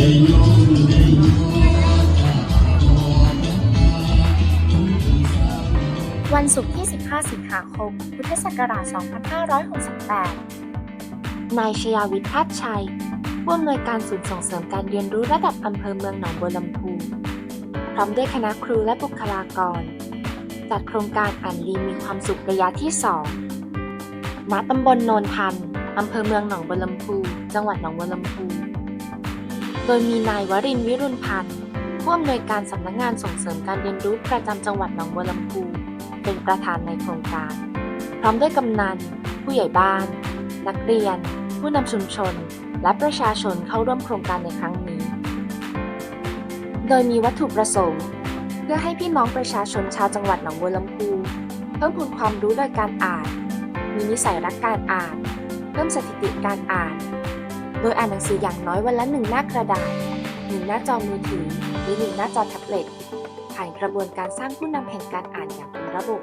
วันศุกร์ที่ 15 สิงหาคม พุทธศักราช 2568 นายชยาวิทย์พัฒชัย ผู้อำนวยการศูนย์ส่งเสริมการเรียนรู้ระดับอำเภอเมืองหนองบัวลำพู พร้อมด้วยคณะครูและบุคลากร จัดโครงการอ่านลีมีความสุขระยะที่ 2 ณ ตำบลโนนทัน อำเภอเมืองหนองบัวลำพู จังหวัดหนองบัวลำพู ดยมีนายวรินวิรุณพันธ์ผู้อำนวยการสำนักงานส่งเสริมการเรียนรู้ประจำจังหวัดหนองบัวลำพู เป็นประธานในโครงการ พร้อมด้วยกำนัน ผู้ใหญ่บ้าน นักเรียน ผู้นำชุมชน และประชาชนเข้าร่วมโครงการในครั้งนี้ โดยมีวัตถุประสงค์ เพื่อให้พี่น้องประชาชนชาวจังหวัดหนองบัวลำพูเพิ่มพูนความรู้โดยการอ่าน มีนิสัยรักการอ่าน เพิ่มสถิติการอ่าน โดยอ่านหนังสืออย่างน้อยวันละหนึ่งหน้ากระดาษหนึ่งหน้าจอมือถือ หรือหนึ่งหน้าจอแท็บเล็ตผ่านกระบวนการสร้างผู้นำแห่งการอ่านอย่างเป็นระบบ